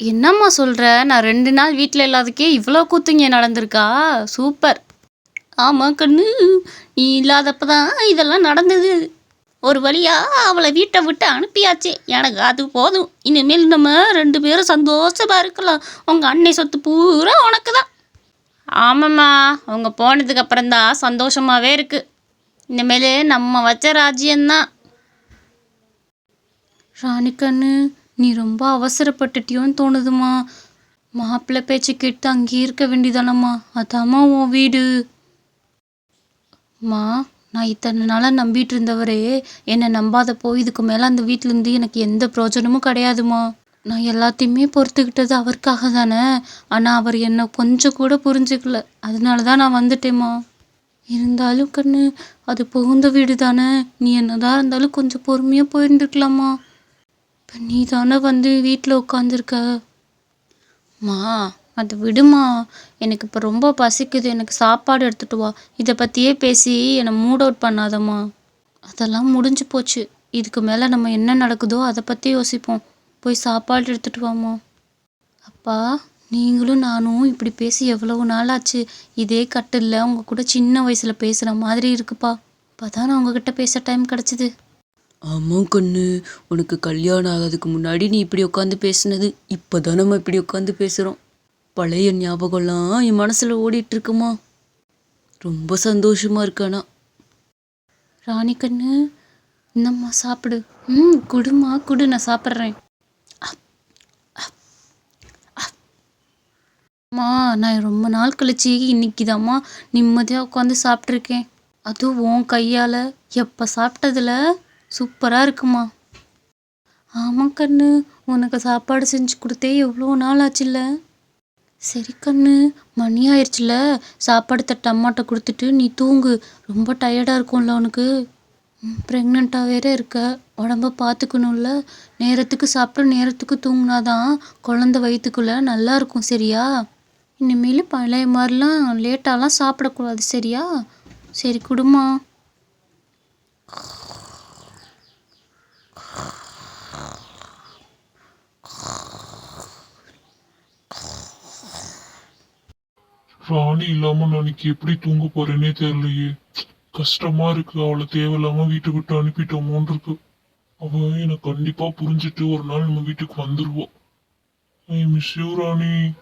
என்னம்மா சொல்கிற நான் ரெண்டு நாள் வீட்டில் இல்லாதக்கே இவ்வளோ கூத்துங்க நடந்திருக்கா? சூப்பர். ஆமாம் கண்ணு நீ இல்லாதப்ப தான் இதெல்லாம் நடந்தது. ஒரு வழியா அவளை வீட்டை விட்டு அனுப்பியாச்சு. எனக்கு அது போதும். இனிமேல் நம்ம ரெண்டு பேரும் சந்தோஷமாக இருக்கலாம். உங்கள் அன்னை சொத்து பூரா உனக்கு தான் ஆமாம்மா அவங்க போனதுக்கப்புறம் தான் சந்தோஷமாகவே இருக்குது இனிமேல் நம்ம வச்ச ராஜ்யம்தான். ராணிக்கண்ணு நீ ரொம்ப அவசரப்பட்டுட்டியோன்னு தோணுதுமா. மாப்பிள்ளை பேச்சு கேட்டு அங்கேயே இருக்க வேண்டியதானம்மா. அதாம்மா உன் வீடு. மா நான் இத்தனை நாளாக நம்பிட்டு இருந்தவரே. என்னை நம்பாதப்போ இதுக்கு மேலே அந்த வீட்டிலேருந்து எனக்கு எந்த பிரயோஜனமும் கிடையாதுமா. நான் எல்லாத்தையுமே பொறுத்துக்கிட்டது அவருக்காக தானே. ஆனால் அவர் என்னை கொஞ்சம் கூட புரிஞ்சுக்கல. அதனால தான் நான் வந்துட்டேம்மா. இருந்தாலும் கண்ணு அது புகுந்த வீடு தானே நீ என்னதான் இருந்தாலும் கொஞ்சம் பொறுமையாக போயிருந்துருக்கலாமா இப்போ நீ தானே வந்து வீட்டில் உட்காந்துருக்க மா அது விடுமா. எனக்கு இப்போ ரொம்ப பசிக்குது. எனக்கு சாப்பாடு எடுத்துட்டு வா. இதை பற்றியே பேசி என்னை மூட் அவுட் பண்ணாதம்மா. அதெல்லாம் முடிஞ்சு போச்சு. இதுக்கு மேலே நம்ம என்ன நடக்குதோ அதை பற்றி யோசிப்போம். போய் சாப்பாடு எடுத்துட்டு வாம்மா. அப்பா நீங்களும் நானும் இப்படி பேசி எவ்வளவு நாள் ஆச்சு இதே கட்டில் உங்கள் கூட சின்ன வயசில் பேசுகிற மாதிரி இருக்குப்பா. இப்பதான் நான் உங்ககிட்ட பேச டைம் கிடச்சிது. ஆமாம் கண்ணு உனக்கு கல்யாணம் ஆகாதுக்கு முன்னாடி நீ இப்படி உட்காந்து பேசுனது இப்போதான் நம்ம இப்படி உட்காந்து பேசுகிறோம் பழைய ஞாபகம்லாம் என் மனசில் ஓடிட்டுருக்குமா? ரொம்ப சந்தோஷமா இருக்கானா ராணி கண்ணு இந்தம்மா சாப்பிடு. ம் குடுமா குடு நான் சாப்பிட்றேன். அம்மா நான் ரொம்ப நாள் கழிச்சு இன்னைக்குதாம்மா நிம்மதியாக உட்காந்து சாப்பிட்ருக்கேன் அதுவும் உன் கையால். எப்போ சாப்பிட்டதுல? சூப்பராக இருக்குமா? ஆமாம் கண்ணு உனக்கு சாப்பாடு செஞ்சு கொடுத்தே எவ்வளோ நாள் ஆச்சுல்ல? சரி கண்ணு மணி ஆயிடுச்சுல சாப்பாடு தட்டு அம்மாட்ட கொடுத்துட்டு நீ தூங்கு ரொம்ப டயர்டாக இருக்கும்ல உனக்கு. ப்ரெக்னெண்ட்டாக வேற இருக்க. உடம்ப பார்த்துக்கணும்ல. நேரத்துக்கு சாப்பிட்டு நேரத்துக்கு தூங்கினாதான் குழந்த வயிற்றுக்குள்ளே நல்லா இருக்கும் சரியா? இனிமேல் பழைய மாதிரிலாம் லேட்டாலாம் சாப்பிடக்கூடாது சரியா? சரி குடுமா. ராணி இல்லாம நான் எப்படி தூங்க போறேனே தெரியலையே. கஷ்டமா இருக்கு. அவளை தேவையில்லாம வீட்டை விட்டு அனுப்பிட்டோமோன்னு இருக்கு அவ என்னை கண்டிப்பா புரிஞ்சுட்டு ஒரு நாள் நம்ம வீட்டுக்கு வந்துருவோம் ஐ மிஸ் யூ ராணி.